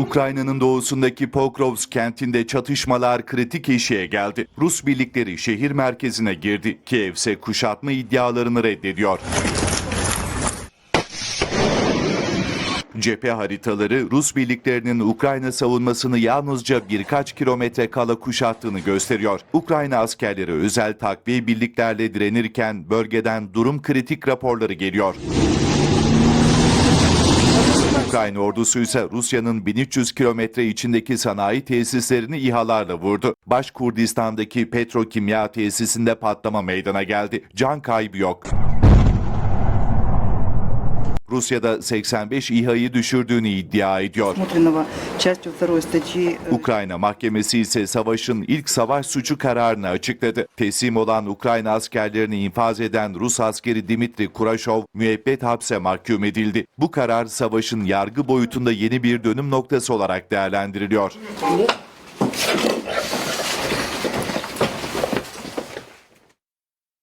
Ukrayna'nın doğusundaki Pokrovsk kentinde çatışmalar kritik eşiğe geldi. Rus birlikleri şehir merkezine girdi. Kiev ise kuşatma iddialarını reddediyor. Cephe haritaları Rus birliklerinin Ukrayna savunmasını yalnızca birkaç kilometre kala kuşattığını gösteriyor. Ukrayna askerleri özel takviye birliklerle direnirken bölgeden durum kritik raporları geliyor. Ukrayna ordusu ise Rusya'nın 1300 kilometre içindeki sanayi tesislerini İHA'larla vurdu. Baş Kurdistan'daki petrokimya tesisinde patlama meydana geldi. Can kaybı yok. Rusya'da 85 İHA'yı düşürdüğünü iddia ediyor. Ukrayna mahkemesi ise savaşın ilk savaş suçu kararını açıkladı. Teslim olan Ukrayna askerlerini infaz eden Rus askeri Dimitri Kurashov müebbet hapse mahkum edildi. Bu karar savaşın yargı boyutunda yeni bir dönüm noktası olarak değerlendiriliyor.